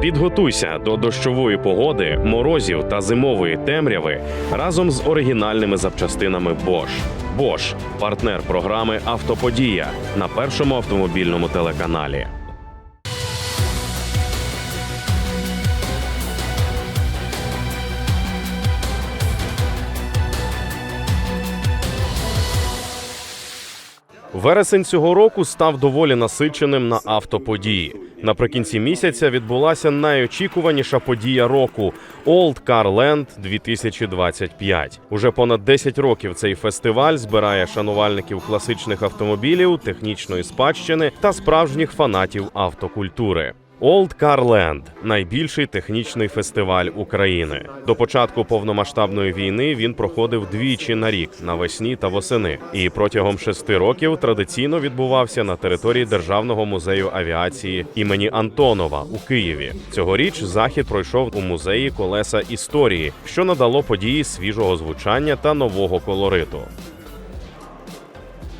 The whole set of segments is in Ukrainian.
Підготуйся до дощової погоди, морозів та зимової темряви разом з оригінальними запчастинами Bosch. Bosch – партнер програми Автоподія на першому автомобільному телеканалі. Вересень цього року став доволі насиченим на автоподії. Наприкінці місяця відбулася найочікуваніша подія року Old Car Land 2025. Уже понад 10 років цей фестиваль збирає шанувальників класичних автомобілів, технічної спадщини та справжніх фанатів автокультури. Old Car Land – найбільший технічний фестиваль України. До початку повномасштабної війни він проходив двічі на рік навесні та восени. І протягом шести років традиційно відбувався на території Державного музею авіації імені Антонова у Києві. Цьогоріч захід пройшов у музеї колеса історії, що надало події свіжого звучання та нового колориту.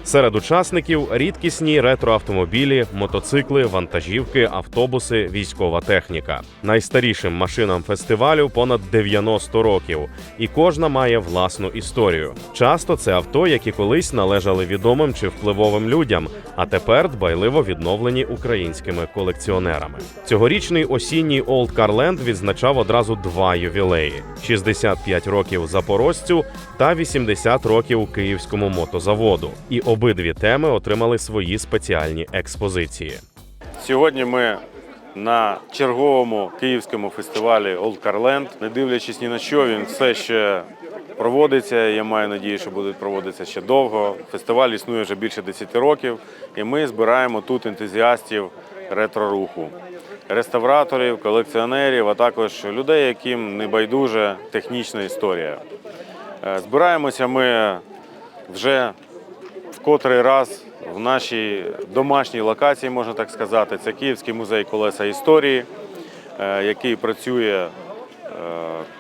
Серед учасників рідкісні ретроавтомобілі, мотоцикли, вантажівки, автобуси, військова техніка. Найстарішим машинам фестивалю понад 90 років, і кожна має власну історію. Часто це авто, які колись належали відомим чи впливовим людям, а тепер дбайливо відновлені українськими колекціонерами. Цьогорічний осінній Old Car Land відзначав одразу два ювілеї: 65 років Запорожцю та 80 років Київському мотозаводу. І обидві теми отримали свої спеціальні експозиції. Сьогодні ми на черговому київському фестивалі Old Car Land. Не дивлячись ні на що, він все ще проводиться. Я маю надію, що буде проводитися ще довго. Фестиваль існує вже більше 10 років, і ми збираємо тут ентузіастів ретро-руху, реставраторів, колекціонерів, а також людей, яким не байдуже технічна історія. Е, Збираємося ми вже котрий раз в нашій домашній локації, можна так сказати, це Київський музей колеса історії, е, який працює е,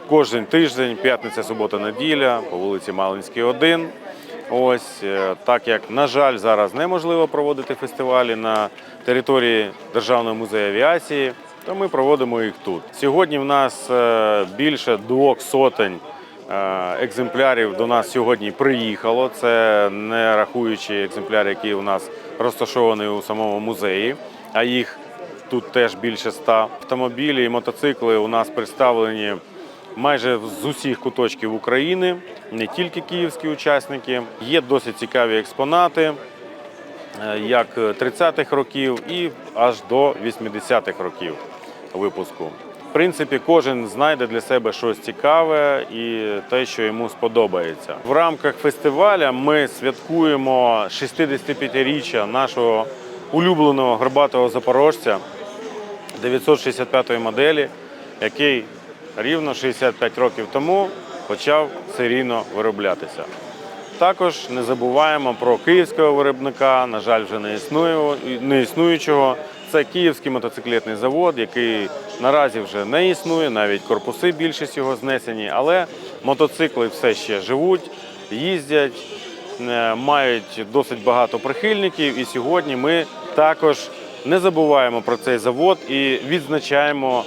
кожен тиждень, п'ятниця, субота, неділя по вулиці Малинській, 1. Ось е, так як, на жаль, зараз неможливо проводити фестивалі на території Державного музею авіації, то ми проводимо їх тут. Сьогодні в нас більше двох сотень екземплярів до нас сьогодні приїхало. Це не рахуючи екземпляри, які у нас розташовані у самому музеї, а їх тут теж більше ста. Автомобілі і мотоцикли у нас представлені майже з усіх куточків України, не тільки київські учасники. Є досить цікаві експонати, е, як 30-х років і аж до 80-х років випуску. Принципі, кожен знайде для себе щось цікаве і те, що йому сподобається. В рамках фестиваля ми святкуємо 65-річчя нашого улюбленого горбатого запорожця 965-ї моделі, який рівно 65 років тому почав серійно вироблятися. Також не забуваємо про київського виробника, на жаль, вже не існує не існуючого. Це Київський мотоциклетний завод, який наразі вже не існує, навіть корпуси більшість його знесені, але мотоцикли все ще живуть, їздять, е, мають досить багато прихильників. І сьогодні ми також не забуваємо про цей завод і відзначаємо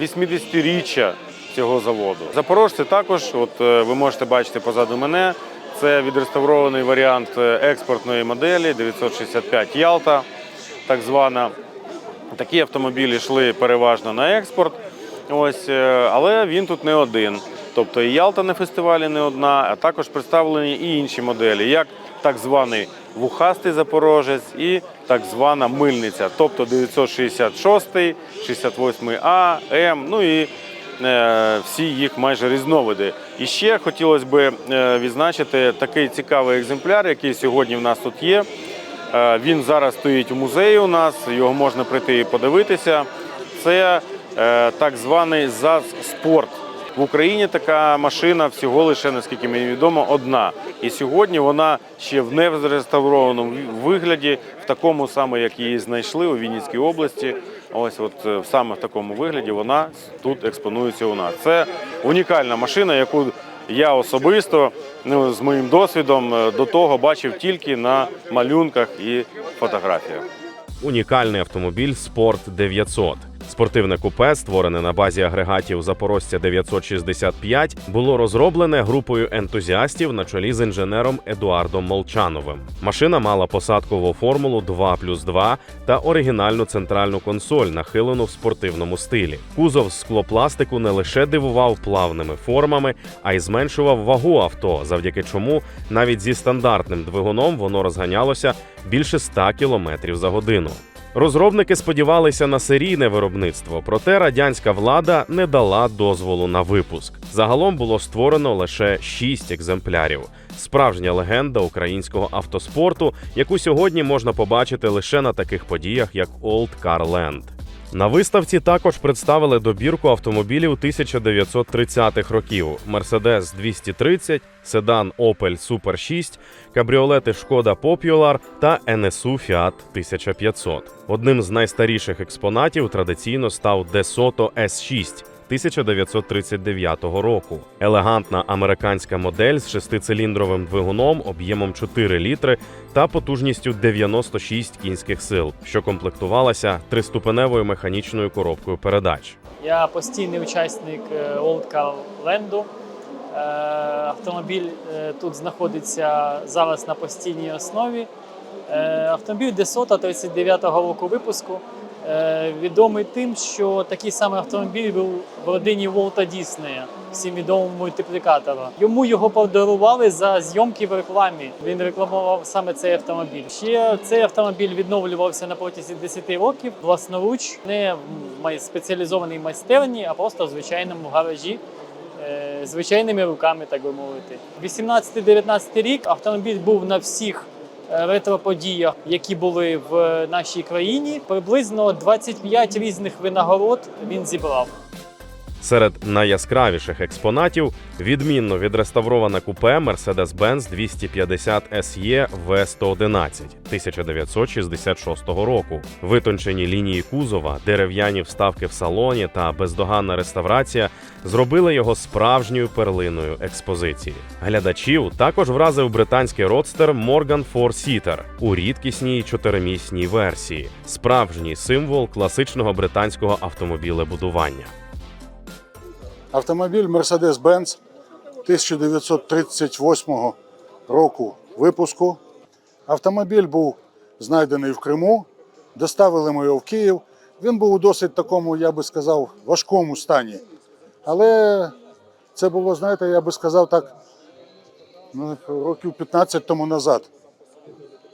80-річчя цього заводу. Запорожці також, от е, ви можете бачити позаду мене, це відреставрований варіант е, експортної моделі 965 Ялта, так звана. Такі автомобілі йшли переважно на експорт, ось, е, але він тут не один. Тобто і Ялта на фестивалі не одна, а також представлені і інші моделі, як так званий вухастий запорожець і так звана мильниця, тобто 966, 68А, М, ну і е, всі їх майже різновиди. І ще хотілося б е, відзначити такий цікавий екземпляр, який сьогодні в нас тут є. Е, Він зараз стоїть у музеї у нас, його можна прийти і подивитися. Це е, так званий ЗАЗ Спорт. В Україні така машина всього лише, наскільки мені відомо, одна. І сьогодні вона ще в невреставрованому вигляді, в такому саме, як її знайшли у Вінницькій області. Ось от е, саме в такому вигляді вона тут експонується у нас. Це унікальна машина, яку я особисто ну, з моїм досвідом е, до того бачив тільки на малюнках і фотографіях. Унікальний автомобіль Спорт 900. Спортивне купе, створене на базі агрегатів Запорожця 965, було розроблене групою ентузіастів на чолі з інженером Едуардом Молчановим. Машина мала посадкову формулу 2 плюс 2 та оригінальну центральну консоль, нахилену в спортивному стилі. Кузов з склопластику не лише дивував плавними формами, а й зменшував вагу авто, завдяки чому навіть зі стандартним двигуном воно розганялося більше 100 км за годину. Розробники сподівалися на серійне виробництво, проте радянська влада не дала дозволу на випуск. Загалом було створено лише 6 екземплярів. Справжня легенда українського автоспорту, яку сьогодні можна побачити лише на таких подіях, як Old Car Land. На виставці також представили добірку автомобілів 1930-х років: Mercedes 230, седан Opel Super 6, кабріолети Шкода Popular та NSU Fiat 1500. Одним з найстаріших експонатів традиційно став DeSoto S6 1939 року. Елегантна американська модель з шестициліндровим двигуном об'ємом 4 літри та потужністю 96 кінських сил, що комплектувалася триступеневою механічною коробкою передач. Я постійний учасник Land. Е, Автомобіль е, тут знаходиться зараз на постійній основі. Е, Автомобіль Десота 39-го року випуску. Е, Відомий тим, що такий самий автомобіль був в родині Волта Діснея, всім відомого мультиплікатора. Йому його подарували за зйомки в рекламі. Він рекламував саме цей автомобіль. Ще цей автомобіль відновлювався на протязі 10 років власноруч, не в спеціалізованій майстерні, а просто в звичайному гаражі. е, Звичайними руками, так би мовити. 18-19 рік автомобіль був на всіх ретро-подіях, які були в нашій країні. Приблизно 25 різних винагород він зібрав. Серед найяскравіших експонатів відмінно відреставроване купе Mercedes-Benz 250 SE V111 1966 року. Витончені лінії кузова, дерев'яні вставки в салоні та бездоганна реставрація зробили його справжньою перлиною експозиції. Глядачів також вразив британський родстер Morgan Four Seater у рідкісній чотиримісній версії, справжній символ класичного британського автомобілебудування. Автомобіль Mercedes-Benz 1938 року випуску. Автомобіль був знайдений в Криму. Доставили ми його в Київ. Він був у досить такому, я би сказав, важкому стані. Але це було, знаєте, я би сказав так, ну, років 15 тому назад.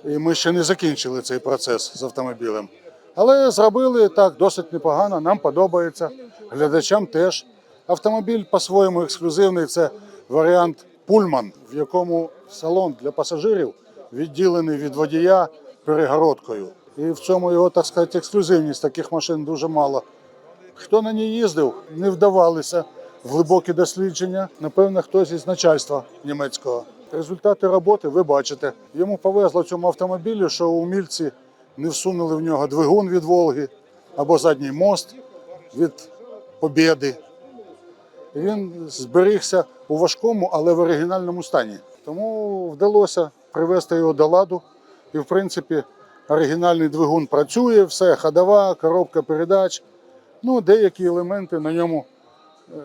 І ми ще не закінчили цей процес з автомобілем. Але зробили так досить непогано, нам подобається, глядачам теж. Автомобіль по-своєму ексклюзивний це варіант Пульман, в якому салон для пасажирів відділений від водія перегородкою. І в цьому його, так сказати, ексклюзивність таких машин дуже мало. Хто на ній їздив, не вдавалися в глибокі дослідження. Напевно, хтось із начальства німецького. Результати роботи ви бачите. Йому повезло цьому автомобілю, що умільці не всунули в нього двигун від Волги або задній мост від Побєди. Він зберігся у важкому, але в оригінальному стані. Тому вдалося привести його до ладу. І, в принципі, оригінальний двигун працює, все ходова, коробка передач. Ну, деякі елементи на ньому, е,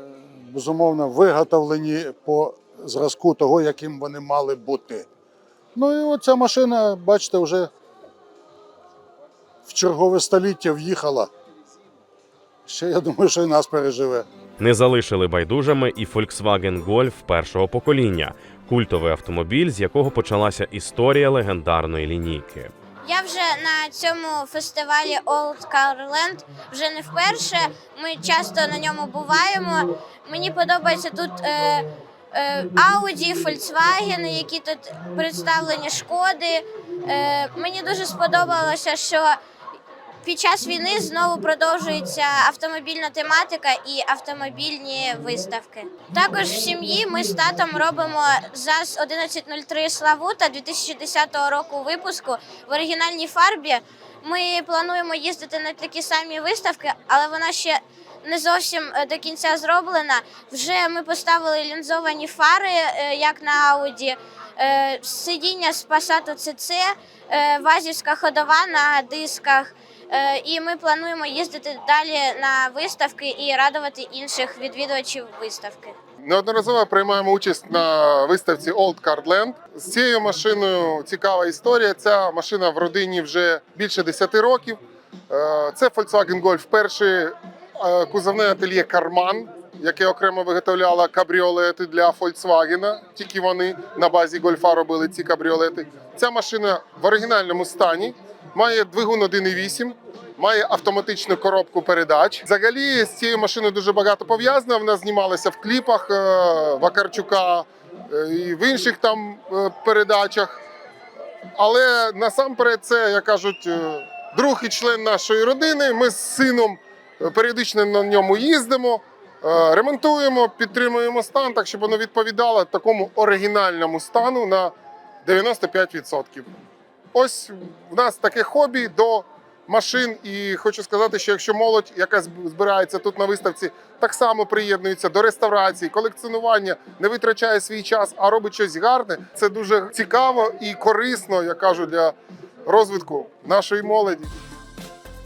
безумовно, виготовлені по зразку того, яким вони мали бути. Ну і оця машина, бачите, вже в чергове століття в'їхала. Ще я думаю, що і нас переживе. Не залишили байдужими і Volkswagen Golf першого покоління, культовий автомобіль, з якого почалася історія легендарної лінійки. Я вже на цьому фестивалі Old Car Land вже не вперше. Ми часто на ньому буваємо. Мені подобається тут е, е, Volkswagen, які тут представлені шкоди. Е, мені дуже сподобалося, що під час війни знову продовжується автомобільна тематика і автомобільні виставки. Також в сім'ї ми з татом робимо ЗАЗ 1103 Славута 2010 року випуску в оригінальній фарбі. Ми плануємо їздити на такі самі виставки, але вона ще не зовсім е, до кінця зроблена. Вже ми поставили лінзовані фари, е, як на Ауді. Е, Сидіння з Passat CC, вазівська ходова на дисках. Е, І ми плануємо їздити далі на виставки і радувати інших відвідувачів виставки. Неодноразово приймаємо участь на виставці Old Card Land. З цією машиною цікава історія. Ця машина в родині вже більше 10 років. Е, Це Volkswagen Golf, перший е, кузовне ательє Карман, яке окремо виготовляло кабріолети для Volkswagen. Тільки вони на базі гольфа робили ці кабріолети. Ця машина в оригінальному стані, має двигун 1.8, має автоматичну коробку передач. Взагалі з цією машиною дуже багато пов'язано. Вона знімалася в кліпах е, Вакарчука е, і в інших там е, передачах. Але насамперед, це, як кажуть, друг і член нашої родини. Ми з сином періодично на ньому їздимо, ремонтуємо, підтримуємо стан, так щоб воно відповідало такому оригінальному стану на 95%. Ось в нас таке хобі до машин. І хочу сказати, що якщо молодь, яка збирається тут на виставці, так само приєднується до реставрації, колекціонування, не витрачає свій час, а робить щось гарне, це дуже цікаво і корисно, я кажу, для розвитку нашої молоді.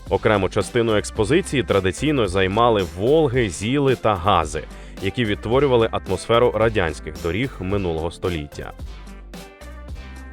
Окрему частину експозиції традиційно займали Волги, Зіли та Гази, які відтворювали атмосферу радянських доріг минулого століття.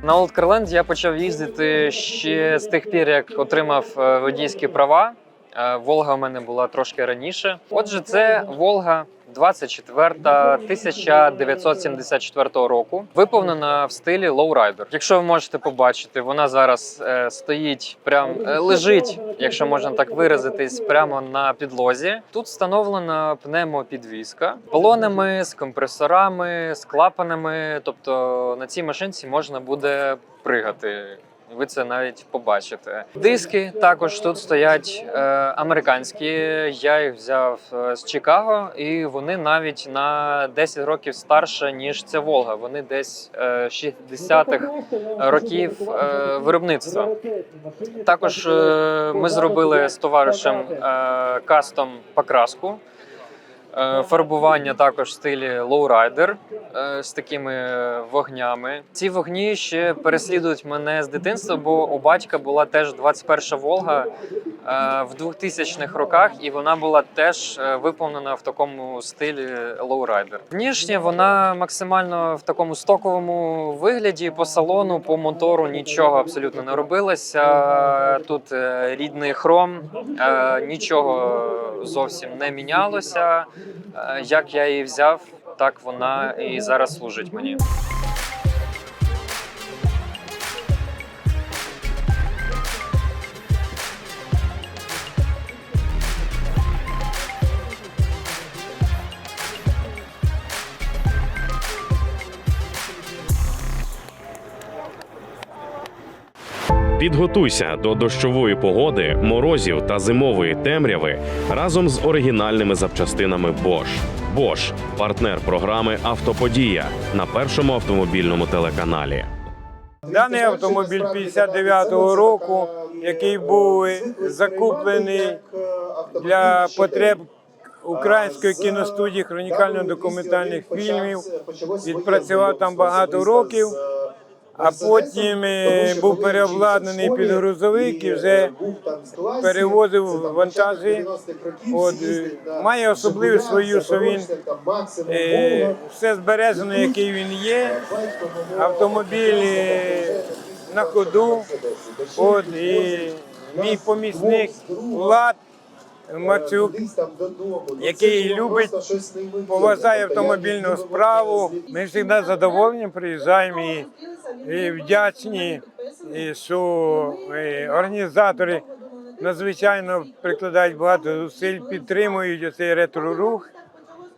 На Carland я почав їздити ще з тих пір, як отримав е, водійські права. Е, Волга у мене була трошки раніше. Отже, це Волга 24 1974 року, виповнена в стилі лоурайдер. Якщо ви можете побачити, вона зараз е, стоїть прям е, лежить, якщо можна так виразитись, прямо на підлозі. Тут встановлена пневмопідвізка балонами, з компресорами, з клапанами. Тобто на цій машинці можна буде пригати. Ви це навіть побачите. Диски також тут стоять е, американські. Я їх взяв е, з Чикаго, і вони навіть на 10 років старше ніж ця Волга. Вони десь е, 60-х років е, виробництва. Також е, ми зробили з товаришем е, кастом покраску. Е, Фарбування також в стилі лоурайдер е, з такими вогнями. Ці вогні ще переслідують мене з дитинства, бо у батька була теж 21 Волга е, в 2000-х роках, і вона була теж виповнена в такому стилі лоурайдер. Внішнє вона максимально в такому стоковому вигляді по салону, по мотору нічого абсолютно не робилося. Тут рідний хром, нічого зовсім не мінялося. Е, Як я її взяв, так вона і зараз служить мені. Підготуйся до дощової погоди, морозів та зимової темряви разом з оригінальними запчастинами Bosch. Bosch – партнер програми Автоподія на першому автомобільному телеканалі. Даний автомобіль 59-го року, який був закуплений для потреб української кіностудії хронікально-документальних фільмів, відпрацював там багато років, а потім е, був переобладнаний під грузовик і вже перевозив вантажі. От, е, має особливість свою, що він е, все збережено, який він є. Автомобіль е, на ходу. От, і мій помічник Влад Мацюк, який любить, поважає автомобільну справу. Ми завжди задоволені приїжджаємо і, і вдячні, і що і організатори надзвичайно прикладають багато зусиль, підтримують цей ретро-рух.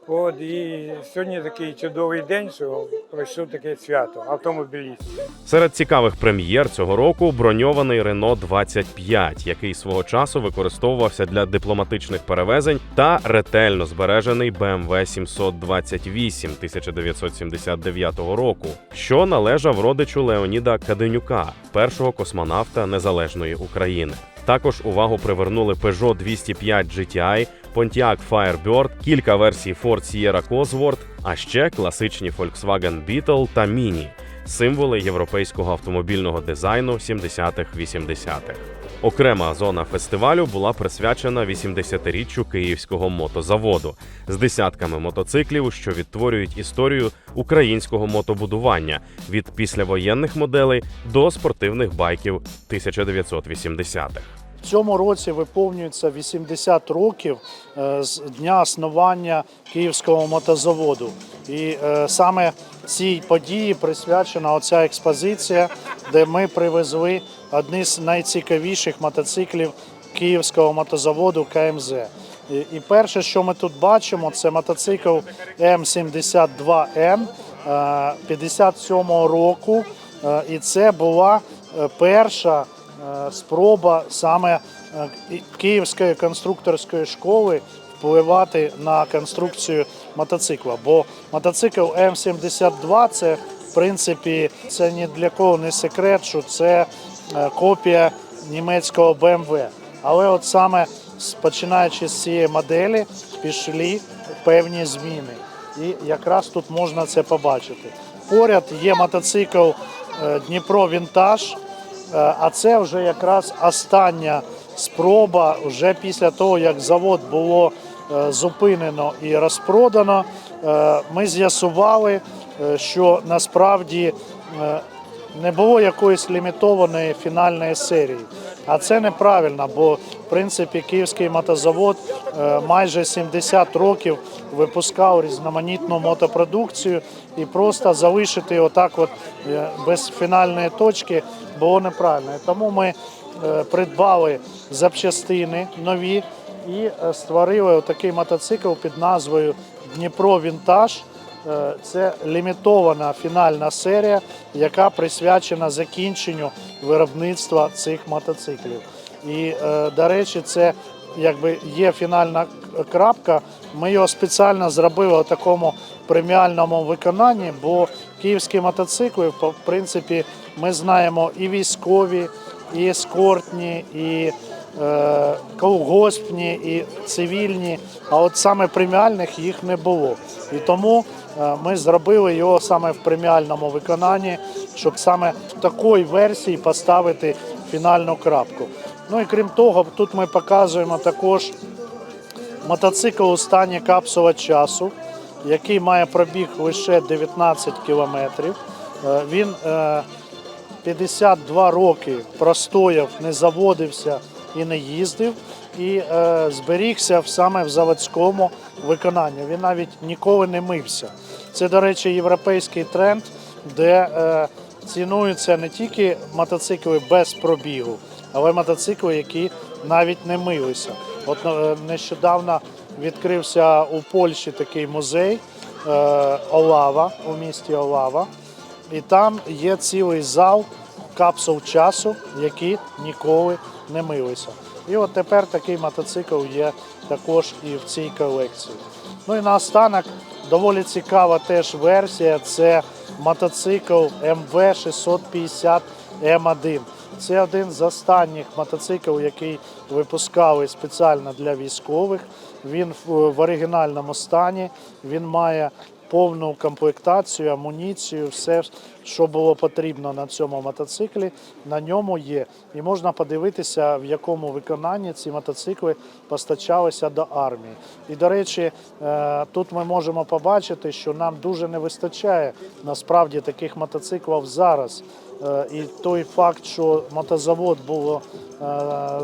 От і сьогодні такий чудовий день, що пройшло таке свято автомобілістів. Серед цікавих прем'єр цього року броньований Renault 25, який свого часу використовувався для дипломатичних перевезень, та ретельно збережений BMW 728 1979 року, що належав родичу Леоніда Каденюка, першого космонавта незалежної України. Також увагу привернули Peugeot 205 GTI, Pontiac Firebird, кілька версій Ford Sierra Cosworth, а ще класичні Volkswagen Beetle та Mini – символи європейського автомобільного дизайну 70-х 80-х. Окрема зона фестивалю була присвячена 80-річчю київського мотозаводу з десятками мотоциклів, що відтворюють історію українського мотобудування від післявоєнних моделей до спортивних байків 1980-х. Цьому році виповнюється 80 років е, з дня основання Київського мотозаводу. І е, саме цій події присвячена оця експозиція, де ми привезли одні з найцікавіших мотоциклів Київського мотозаводу КМЗ. І, перше, що ми тут бачимо, це мотоцикл М72М 57-го року. Е, І це була перша спроба саме е, Київської конструкторської школи впливати на конструкцію мотоцикла. Бо мотоцикл М72 це в принципі це ні для кого не секрет, що це е, копія німецького BMW. Але от саме починаючи з цієї моделі пішли певні зміни. І якраз тут можна це побачити. Поряд є мотоцикл е, Дніпро Вінтаж, Е, А це вже якраз остання спроба, вже після того, як завод було е, зупинено і розпродано. е, Ми з'ясували, е, що насправді е, не було якоїсь лімітованої фінальної серії. А це неправильно, бо в принципі Київський мотозавод е, майже 70 років випускав різноманітну мотопродукцію і просто залишити отак, от е, без фінальної точки, було неправильно. Тому ми е, придбали запчастини нові і е, створили такий мотоцикл під назвою Дніпро Вінтаж. Е, Це лімітована фінальна серія, яка присвячена закінченню виробництва цих мотоциклів. І, до речі, це якби є фінальна крапка. Ми його спеціально зробили у такому преміальному виконанні, бо київські мотоцикли, в принципі, ми знаємо і військові, і ескортні, і е, колгоспні, і цивільні. А от саме преміальних їх не було. І тому е, ми зробили його саме в преміальному виконанні, щоб саме в такій версії поставити фінальну крапку. Ну і крім того, тут ми показуємо також мотоцикл у стані капсула часу, який має пробіг лише 19 кілометрів. Е, Він е, 52 роки простояв, не заводився і не їздив, і е, зберігся саме в заводському виконанні. Він навіть ніколи не мився. Це, до речі, європейський тренд, де е, цінуються не тільки мотоцикли без пробігу, але мотоцикли, які навіть не милися. От е, нещодавно відкрився у Польщі такий музей е, Олава у місті Олава. І там є цілий зал капсул часу, які ніколи не милися. І от тепер такий мотоцикл є також і в цій колекції. Ну і наостанок доволі цікава теж версія. Це мотоцикл МВ 650 М1. Це один з останніх мотоциклів, який випускали спеціально для військових. Він в, оригінальному стані. Він має повну комплектацію, амуніцію, все, що було потрібно на цьому мотоциклі, на ньому є. І можна подивитися, в якому виконанні ці мотоцикли постачалися до армії. І, до речі, е, тут ми можемо побачити, що нам дуже не вистачає насправді таких мотоциклів зараз. Е, І той факт, що мотозавод було е,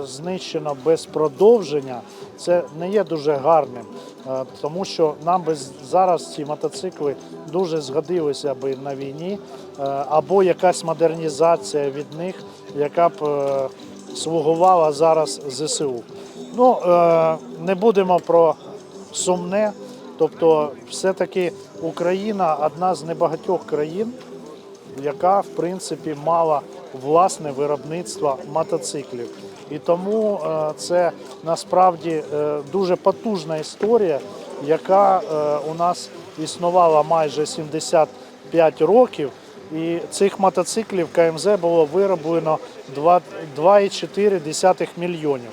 знищено без продовження, це не є дуже гарним, Е, тому що нам би зараз ці мотоцикли дуже згодилися би на війні, або якась модернізація від них, яка б слугувала зараз ЗСУ. Ну, не будемо про сумне. Тобто, все-таки Україна одна з небагатьох країн, яка в принципі мала власне виробництво мотоциклів. І тому е, це насправді е, дуже потужна історія, яка е, у нас існувала майже 75 років. І цих мотоциклів КМЗ було вироблено 2,4 мільйонів.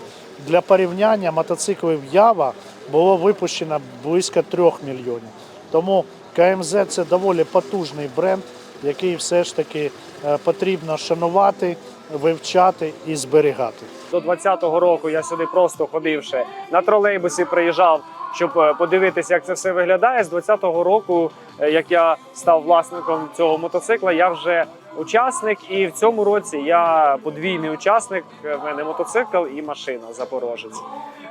Для порівняння мотоциклів Ява було випущено близько 3 мільйонів. Тому КМЗ це доволі потужний бренд, який все ж таки е, потрібно шанувати вивчати і зберігати. До 20-го року я сюди просто ходивши на тролейбусі, приїжджав, щоб е, подивитися, як це все виглядає. З 20-го року, е, як я став власником цього мотоцикла, я вже учасник. І в цьому році я подвійний учасник. В мене мотоцикл і машина Запорожець.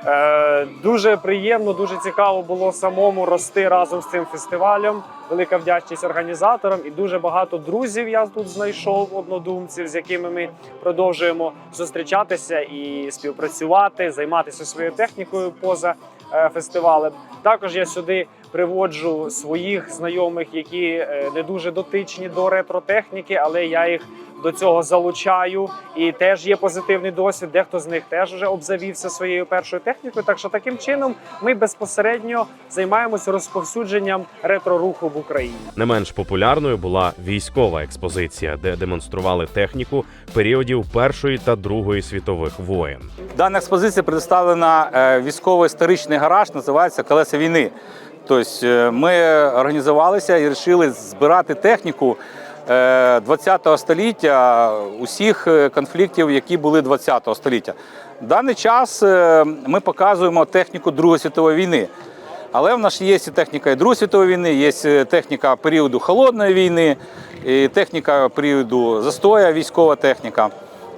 Е, дуже приємно, дуже цікаво було самому рости разом з цим фестивалем. Велика вдячність організаторам і дуже багато друзів я тут знайшов однодумців, з якими ми продовжуємо зустрічатися і співпрацювати, займатися своєю технікою поза е, фестивалем. Також я сюди приводжу своїх знайомих, які е, не дуже дотичні до ретротехніки, але я їх до цього залучаю. І теж є позитивний досвід. Дехто з них теж вже обзавівся своєю першою технікою. Так що таким чином ми безпосередньо займаємося розповсюдженням ретро-руху в Україні. Не менш популярною була військова експозиція, де демонстрували техніку періодів Першої та Другої світових воєн. Дана експозиція представлена е, військово-історичний гараж, називається Колеса війни. Тобто е, ми організувалися і вирішили збирати техніку е, 20-го століття усіх е, конфліктів, які були 20-го століття. В даний час е, ми показуємо техніку Другої світової війни. Але в нас є і техніка і Другої світової війни, є е, техніка періоду холодної війни, і техніка періоду застоя, військова техніка.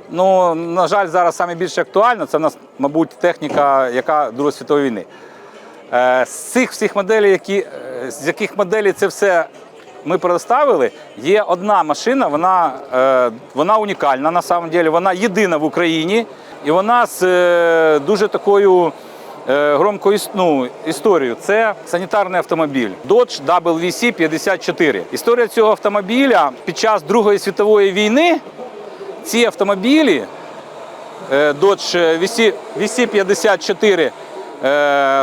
Ну, на жаль, зараз саме більше актуально це в нас, мабуть, техніка, яка Другої світової війни. Е, З цих всіх моделей, які, е, з яких моделей це все ми предоставили, є одна машина, вона, е, вона унікальна на самом деле, вона єдина в Україні, і вона з дуже такою громкою ну, історією. Це санітарний автомобіль Dodge WC-54. Історія цього автомобіля під час Другої світової війни ці автомобілі Dodge VC-54 е,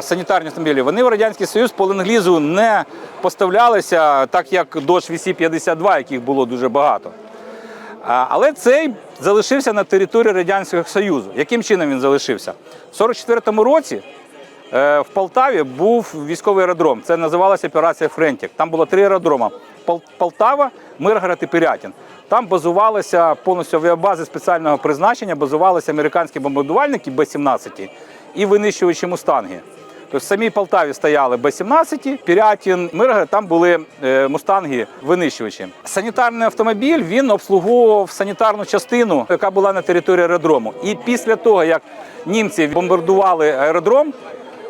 санітарні автомобілі, вони в Радянський Союз по ленд-лізу не поставлялися, так як Dodge VC-52, яких було дуже багато. Але цей залишився на території Радянського Союзу. Яким чином він залишився? В 44-му році е, в Полтаві був військовий аеродром. Це називалася операція Френтік. Там було три аеродрома: Пол- Полтава, Миргород і Пирятин. Там базувалися повністю авіабази спеціального призначення, базувалися американські бомбардувальники Б-17 і винищувачі мустанги. Тобто в самій Полтаві стояли Б-17, Пірятін, Миргород, там були е, мустанги винищувачі. Санітарний автомобіль він обслуговував санітарну частину, яка була на території аеродрому. І після того, як німці бомбардували аеродром,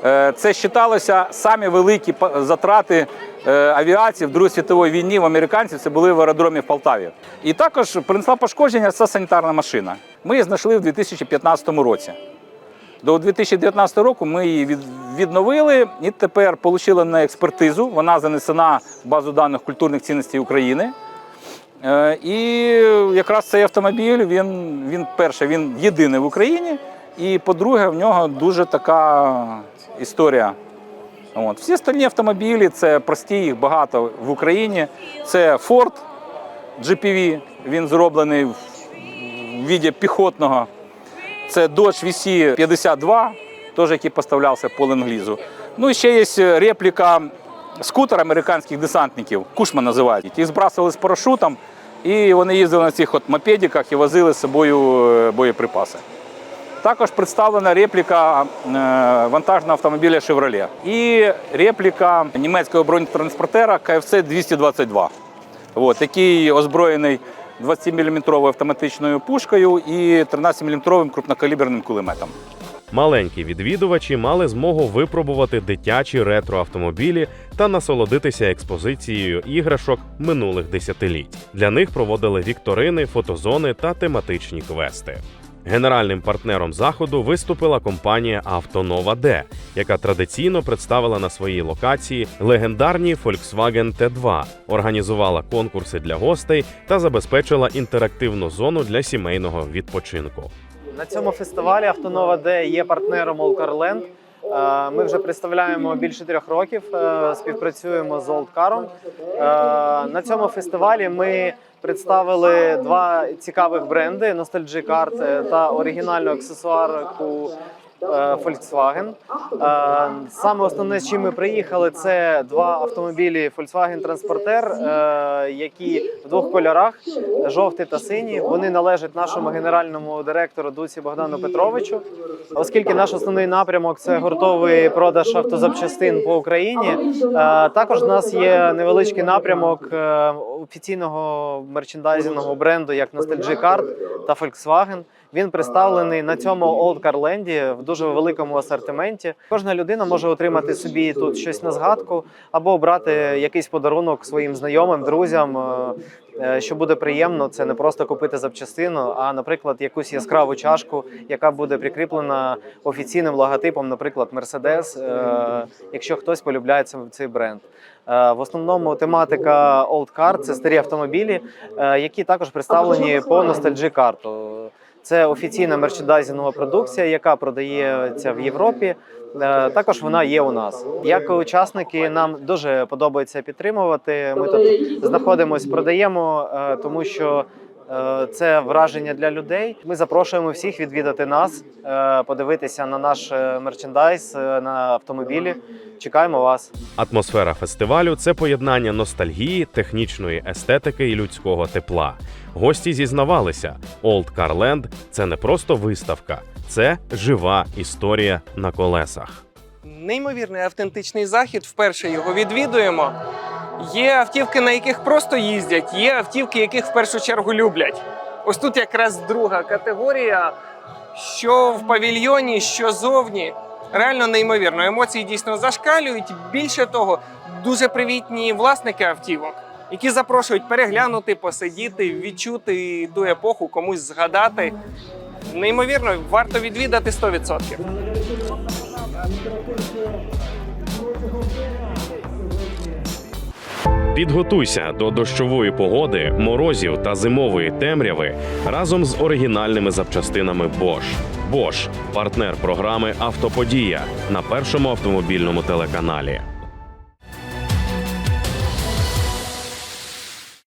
е, це вважалося самі великі затрати е, авіації в Другій світовій війні в американців. Це були в аеродромі в Полтаві. І також принесла пошкодження ця санітарна машина. Ми її знайшли в 2015 році. До 2019 року ми її від- відновили і тепер отримали на експертизу. Вона занесена в базу даних культурних цінностей України. Е, І якраз цей автомобіль, він, він перше, він єдиний в Україні. І по-друге, в нього дуже така історія. От. Всі остальні автомобілі це прості, їх багато в Україні. Це Ford GPV, він зроблений в віді піхотного. Це Dodge VC-52, теж який поставлявся по ленглізу. Ну і ще є репліка скутер американських десантників, Кушман називають. Їх збрасували з парашутом, і вони їздили на цих от мопедиках і возили з собою е, боєприпаси. Також представлена репліка е, вантажного автомобіля Chevrolet і репліка німецького бронетранспортера КФЦ-222, от, який озброєний 20-мм автоматичною пушкою і 13-мм крупнокаліберним кулеметом. Маленькі відвідувачі мали змогу випробувати дитячі ретроавтомобілі та насолодитися експозицією іграшок минулих десятиліть. Для них проводили вікторини, фотозони та тематичні квести. Генеральним партнером заходу виступила компанія Автонова Д, яка традиційно представила на своїй локації легендарні Volkswagen T2, організувала конкурси для гостей та забезпечила інтерактивну зону для сімейного відпочинку. На цьому фестивалі Автонова Д є партнером Олкарленд. Ми вже представляємо більше трьох років, е, співпрацюємо з Олдкаром. На цьому фестивалі ми представили два цікавих бренди: Nostalgic Art та оригінальну аксесуарку е, Volkswagen. Е, Саме основне, з чим ми приїхали, це два автомобілі Volkswagen Transporter, е, які в двох кольорах жовтий та синій. Вони належать нашому генеральному директору Дуці Богдану Петровичу. Оскільки наш основний напрямок це гуртовий продаж автозапчастин по Україні. е, Також в нас є невеличкий напрямок е, офіційного мерчендайзингового бренду, як Nostalgia Card та Volkswagen. Він представлений на цьому Land в дуже великому асортименті. Кожна людина може отримати собі тут щось на згадку або обрати якийсь подарунок своїм знайомим, друзям. е, е, Що буде приємно, це не просто купити запчастину, а, наприклад, якусь яскраву чашку, яка буде прикріплена офіційним логотипом, наприклад, Mercedes, е, якщо хтось полюбляє цей- бренд. В основному тематика Old Car – це старі автомобілі, які також представлені по Nostalgia карту. Це офіційна мерчендайзингова продукція, яка продається в Європі. Е, Також вона є у нас. Як учасники, нам дуже подобається підтримувати. Ми тут знаходимося, продаємо, е, тому що це враження для людей. Ми запрошуємо всіх відвідати нас, е, подивитися на наш е, мерчендайз, е, на автомобілі. Чекаємо вас. Атмосфера фестивалю це поєднання ностальгії, технічної естетики і людського тепла. Гості зізнавалися, Old Car Land – це не просто виставка, це жива історія на колесах. Неймовірний автентичний захід. Вперше його відвідуємо. Є автівки, на яких просто їздять, є автівки, яких в першу чергу люблять. Ось тут якраз друга категорія, що в павільйоні, що зовні. Реально неймовірно. Емоції дійсно зашкалюють. Більше того, дуже привітні власники автівок, які запрошують переглянути, посидіти, відчути ту епоху, комусь згадати. Неймовірно, варто відвідати 100%. Підготуйся до дощової погоди, морозів та зимової темряви разом з оригінальними запчастинами Bosch. Bosch – партнер програми Автоподія на першому автомобільному телеканалі.